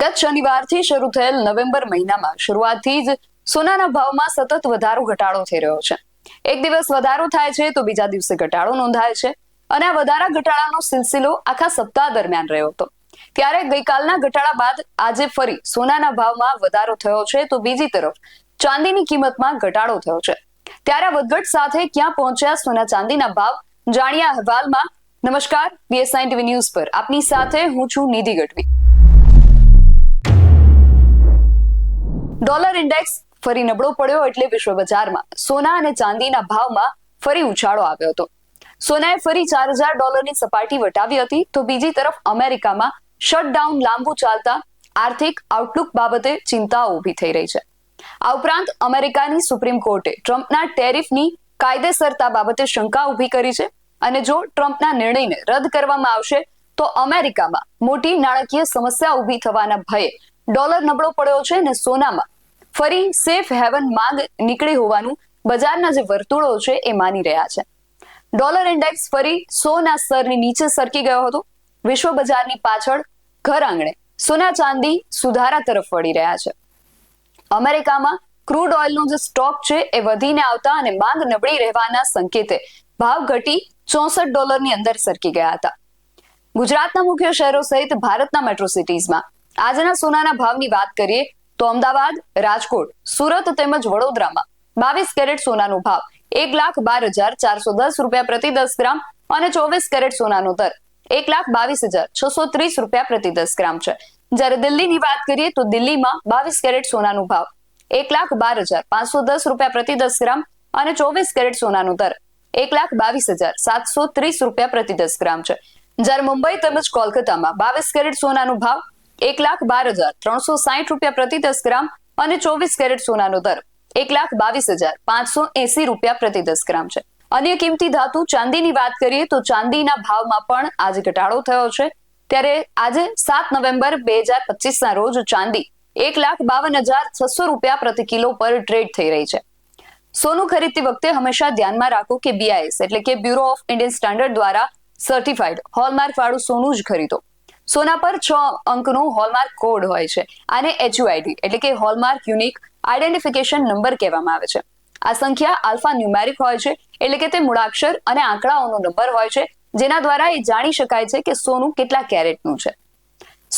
ગત શનિવારથી શરૂ થયેલ નવેમ્બર મહિનામાં શરૂઆતથી જ સોનાના ભાવમાં સતત વધારો ઘટાડો થઈ રહ્યો છે. એક દિવસ વધારો થાય છે તો બીજા દિવસે ઘટાડો નોંધાય છે અને આ વધારા ઘટાડાનો સિલસિલો આખા સપ્તાહ દરમિયાન રહ્યો હતો. ત્યારે ગઈકાલના ઘટાડા બાદ આજે ફરી સોનાના ભાવમાં વધારો થયો છે તો બીજી તરફ ચાંદીની કિંમતમાં ઘટાડો થયો છે. ત્યારે વધઘટ સાથે ક્યાં પહોંચ્યા સોના ચાંદીના ભાવ? જાણ્યા અહેવાલમાં. નમસ્કાર બીએસઆઈ ટીવી ન્યૂઝ પર. આપની સાથે હું છું નિધિ ગઢવી. ડોલર ઇન્ડેક્સ ફરી નબળો પડ્યો એટલે વિશ્વ બજારમાં સોના અને ચાંદીના ભાવમાં ફરી ઉછાળો આવ્યો હતો. સોનાએ ફરી ચાર હજાર ડોલરની સપાટી વટાવી હતી તો બીજી તરફ અમેરિકામાં શટડાઉન લાંબુ ચાલતા આર્થિક આઉટલુક બાબતે ચિંતાઓ ઊભી થઈ રહી છે. આ ઉપરાંત અમેરિકાની સુપ્રીમ કોર્ટે ટ્રમ્પના ટેરિફની કાયદેસરતા બાબતે શંકા ઊભી કરી છે અને જો ટ્રમ્પના નિર્ણયને રદ કરવામાં આવશે તો અમેરિકામાં મોટી નાણાકીય સમસ્યા ઊભી થવાના ભયે ડોલર નબળો પડ્યો છે અને સોનામાં ફરી સેફ હેવન માંગ નીકળી હોવાનું બજારના જે વર્તુળો છે એ માની રહ્યા છે. ડોલર ઇન્ડેક્સ ફરી સોના સ્તરની નીચે સરકી ગયો હતો. વિશ્વ બજારની પાછળ ઘર આંગણે સોના ચાંદી સુધારા તરફ વળી રહ્યા છે. અમેરિકામાં ક્રૂડ ઓઇલનો જે સ્ટોક છે એ વધીને આવતા અને માંગ નબળી રહેવાના સંકેતે ભાવ ઘટી ચોસઠ ડોલરની અંદર સરકી ગયા હતા. ગુજરાતના મુખ્ય શહેરો સહિત ભારતના મેટ્રો સિટીઝમાં આજના સોનાના ભાવની વાત કરીએ તો અમદાવાદ, રાજકોટ, સુરત તેમજ વડોદરામાં બાવીસ કેરેટ સોનાનો ભાવ, એક લાખ બાર હજાર ચારસો દસ રૂપિયા પ્રતિ દસ ગ્રામ અને ચોવીસ કેરેટ સોનાનો દર, એક લાખ બાવીસ હજાર છસો ત્રીસ રૂપિયા પ્રતિ દસ ગ્રામ છે. જ્યારે દિલ્હીની વાત કરીએ તો દિલ્હીમાં બાવીસ કેરેટ સોનાનો ભાવ, એક લાખ બાર હજાર પાંચસો દસ રૂપિયા પ્રતિ દસ ગ્રામ અને ચોવીસ કેરેટ સોનાનો દર, એક લાખ બાવીસ હજાર સાતસો ત્રીસ રૂપિયા પ્રતિ દસ ગ્રામ છે. જ્યારે મુંબઈ તેમજ કોલકાતામાં બાવીસ કેરેટ સોનાનો ભાવ એક લાખ બાર હજાર, ત્રણસો સાહીઠ રૂપિયા પ્રતિ દસ ગ્રામ અને ચોવીસ કેરેટ સોનાનો દર. એક લાખ બાવીસ હજાર, પાંચસો એસી રૂપિયા પ્રતિ દસ ગ્રામ છે. અન્ય કિંમતી ધાતુ ચાંદીની વાત કરીએ તો ચાંદીના ભાવમાં પણ આજે ઘટાડો થયો છે. ત્યારે આજે સાત નવેમ્બર બે હજાર પચીસના રોજ ચાંદી એક લાખ બાવન હજાર છસો રૂપિયા પ્રતિ કિલો પર ટ્રેડ થઈ રહી છે. સોનું ખરીદતી વખતે હંમેશા ધ્યાનમાં રાખો કે બીઆઈએસ એટલે કે બ્યુરો ઓફ ઇન્ડિયન સ્ટાન્ડર્ડ દ્વારા સર્ટિફાઈડ હોલમાર્ક વાળું સોનું જ ખરીદો. સોના પર છ અંકનો હોલમાર્ક કોડ હોય છે. આને એચયુઆઈડી એટલે કે હોલમાર્ક યુનિક આઈડેન્ટિફિકેશન નંબર કહેવામાં આવે છે. આ સંખ્યા આલ્ફા ન્યુમેરિક હોય છે, એટલે કે તે મૂળાક્ષર અને આંકડાઓનો નંબર હોય છે, જેના દ્વારા એ જાણી શકાય છે કે સોનું કેટલા કેરેટનું છે.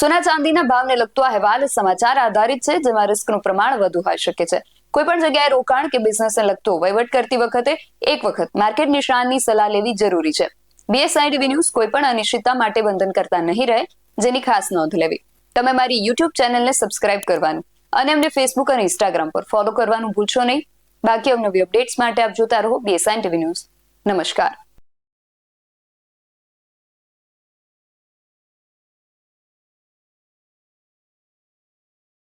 સોના ચાંદીના ભાવને લગતો અહેવાલ સમાચાર આધારિત છે, જેમાં રિસ્કનું પ્રમાણ વધુ હોઈ શકે છે. કોઈ પણ જગ્યાએ રોકાણ કે બિઝનેસને લગતો વહીવટ કરતી વખતે એક વખત માર્કેટ નિષ્ણાંતની સલાહ લેવી જરૂરી છે. બીએસઆઈડીવી ન્યૂઝ કોઈ પણ અનિશ્ચિતતા માટે બંધન કરતા નહીં રહે જેની ખાસ નોંધ લેવી. તમે મારી યુટ્યુબ ચેનલને સબસ્ક્રાઇબ કરવાનું અને અમને ફેસબુક અને ઇન્સ્ટાગ્રામ પર ફોલો કરવાનું ભૂલશો નહીં. બાકી અવનવી અપડેટ્સ માટે આપ જોતા રહો બીએસઆઈ ટીવી ન્યૂઝ નમસ્કાર.